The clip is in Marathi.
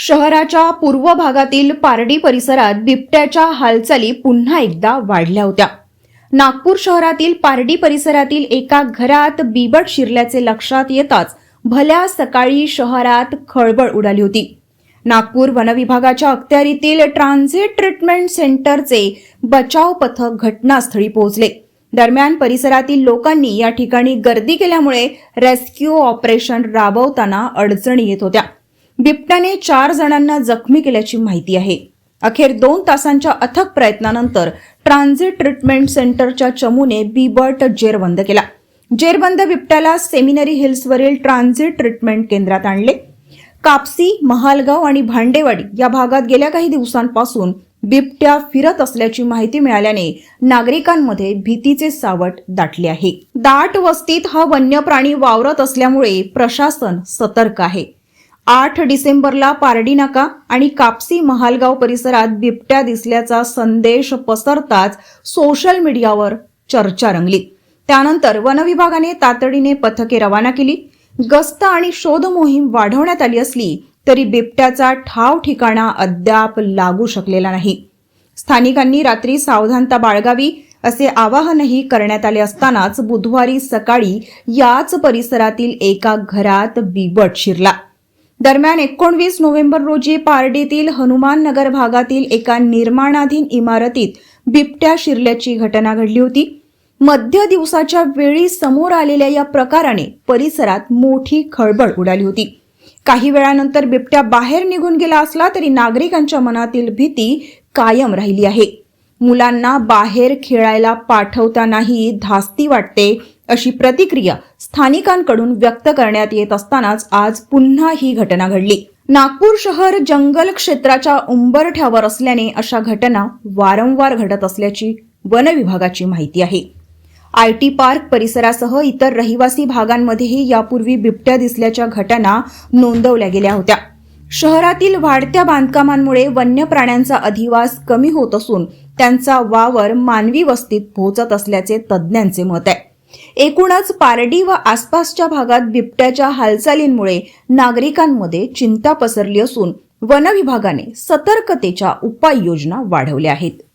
शहराच्या पूर्व भागातील पारडी परिसरात बिबट्याच्या हालचाली पुन्हा एकदा वाढल्या होत्या. नागपूर शहरातील पारडी परिसरातील एका घरात बिबट शिरल्याचे लक्षात येताच भल्या सकाळी शहरात खळबळ उडाली होती. नागपूर वनविभागाच्या अखत्यारीतील ट्रान्झिट ट्रीटमेंट सेंटरचे बचाव पथक घटनास्थळी पोहोचले. दरम्यान परिसरातील लोकांनी या ठिकाणी गर्दी केल्यामुळे रेस्क्यू ऑपरेशन राबवताना अडचणी येत होत्या. बिबट्याने चार जणांना जखमी केल्याची माहिती आहे. अखेर दोन तासांच्या अथक प्रयत्नानंतर ट्रान्झिट ट्रीटमेंट सेंटरच्या चमूने बीबर्ट जेरबंद केला. जेरबंद बिबट्याला सेमिनरी हिल्सवरील ट्रान्झिट ट्रीटमेंट केंद्रात आणले. कापसी महालगाव आणि भांडेवाडी या भागात गेल्या काही दिवसांपासून बिबट्या फिरत असल्याची माहिती मिळाल्याने नागरिकांमध्ये भीतीचे सावट दाटले आहे. दाट वस्तीत हा वन्य प्राणी वावरत असल्यामुळे प्रशासन सतर्क आहे. आठ डिसेंबरला पारडी नाका आणि कापसी महालगाव परिसरात बिबट्या दिसल्याचा संदेश पसरताच सोशल मीडियावर चर्चा रंगली. त्यानंतर वनविभागाने तातडीने पथके रवाना केली. गस्त आणि शोध मोहीम वाढवण्यात आली असली तरी बिबट्याचा ठाव ठिकाणा अद्याप लागू शकलेला नाही. स्थानिकांनी रात्री सावधानता बाळगावी असे आवाहनही करण्यात आले असतानाच बुधवारी सकाळी याच परिसरातील एका घरात बिबट शिरला. दरम्यान एकोणवीस नोव्हेंबर रोजी पारडीतील हनुमान नगर भागातील एका निर्माणाधीन इमारतीत बिबट्या शिरल्याची घटना घडली होती. मध्य दिवसाच्या वेळी समोर आलेल्या या प्रकाराने परिसरात मोठी खळबळ उडाली होती. काही वेळानंतर बिबट्या बाहेर निघून गेला असला तरी नागरिकांच्या मनातील भीती कायम राहिली आहे. मुलांना बाहेर खेळायला पाठवतानाही धास्ती वाटते अशी प्रतिक्रिया स्थानिकांकडून व्यक्त करण्यात येत असतानाच आज पुन्हा ही घटना घडली. नागपूर शहर जंगल क्षेत्राच्या उंबरठ्यावर असल्याने अशा घटना वारंवार घडत असल्याची वन विभागाची माहिती आहे. आय टी पार्क परिसरासह इतर रहिवासी भागांमध्येही यापूर्वी बिबट्या दिसल्याच्या घटना नोंदवल्या गेल्या होत्या. शहरातील वाढत्या बांधकामांमुळे वन्य प्राण्यांचा अधिवास कमी होत असून त्यांचा वावर मानवी वस्तीत पोहोचत असल्याचे तज्ज्ञांचे मत आहे. एकूणच पारडी व आसपासच्या भागात बिबट्याच्या हालचालींमुळे नागरिकांमध्ये चिंता पसरली असून वन विभागाने सतर्कतेच्या उपाययोजना वाढवल्या आहेत.